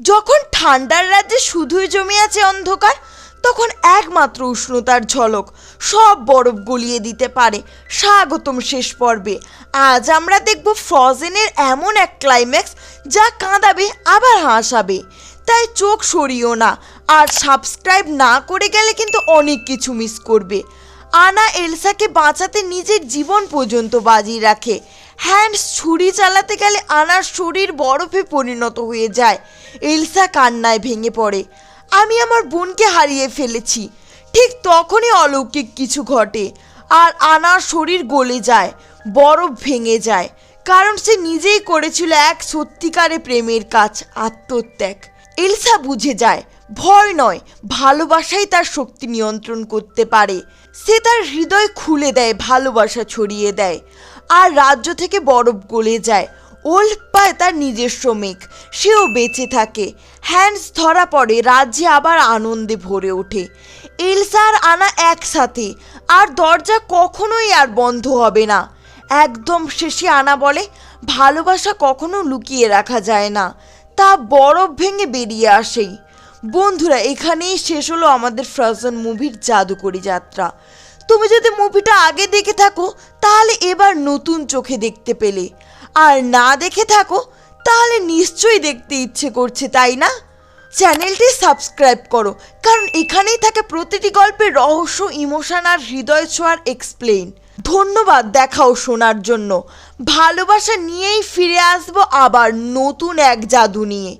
যখন ঠান্ডার রাজ্যে শুধুই জমে আছে অন্ধকার, তখন একমাত্র উষ্ণতার ঝলক, সব বরফ গলিয়ে দিতে পারে। স্বাগতম শেষ পর্বে। আজ আমরা দেখব ফ্রজেনের এমন এক ক্লাইম্যাক্স যা কাঁদাবে, আবার হাসাবে। তাই চোখ সরিও না, আর সাবস্ক্রাইব না করে গেলে কিন্তু অনেক কিছু মিস করবে। আনা এলসাকে বাঁচাতে নিজের জীবন পর্যন্ত বাজি রাখে। হ্যান্ডস ছুরি চালাতে গেলে আনার শরীর বরফে পরিণত হয়ে যায়। এলসা কান্নায় ভেঙে পড়ে। আমি আমার বোনকে হারিয়ে ফেলেছি। ঠিক তখনই অলৌকিক কিছু ঘটে আর আনার শরীর গলে যায়, বরফ ভেঙে যায়, কারণ সে নিজেই করেছিল এক সত্যিকারে প্রেমের কাজ, আত্মত্যাগ। এলসা বুঝে যায়, ভয় নয়, ভালোবাসাই তার শক্তি নিয়ন্ত্রণ করতে পারে। সে তার হৃদয় খুলে দেয়, ভালোবাসা ছড়িয়ে দেয়। আর রাজ্য থেকে বরফ গলে যায়। ওল্ড পায় তার নিজস্ব মেঘ, সেও বেঁচে থাকে। হ্যান্ডস ধরা পড়ে, রাজ্যে আবার আনন্দে ভরে ওঠে। এলসা আর আনা একসাথে, আর দরজা কখনোই আর বন্ধ হবে না। একদম শেষে আনা বলে, ভালোবাসা কখনো লুকিয়ে রাখা যায় না। তা বরফ ভেঙে বেরিয়ে আসেই। বন্ধুরা, এখানেই শেষ হলো আমাদের ফ্রজন মুভির জাদুকরি যাত্রা। তুমি যদি মুভিটা আগে দেখে থাকো, তাহলে এবার নতুন চোখে দেখতে পেলে। আর না দেখে থাকো, তাহলে নিশ্চয়ই দেখতে ইচ্ছে করছে, তাই না? চ্যানেলটি সাবস্ক্রাইব করো, কারণ এখানেই থাকে প্রতিটি গল্পের রহস্য, ইমোশন আর হৃদয় ছোঁয়ার এক্সপ্লেইন ধন্যবাদ দেখাও শোনার জন্য। ভালোবাসা নিয়েই ফিরে আসব আবার নতুন এক জাদু নিয়ে।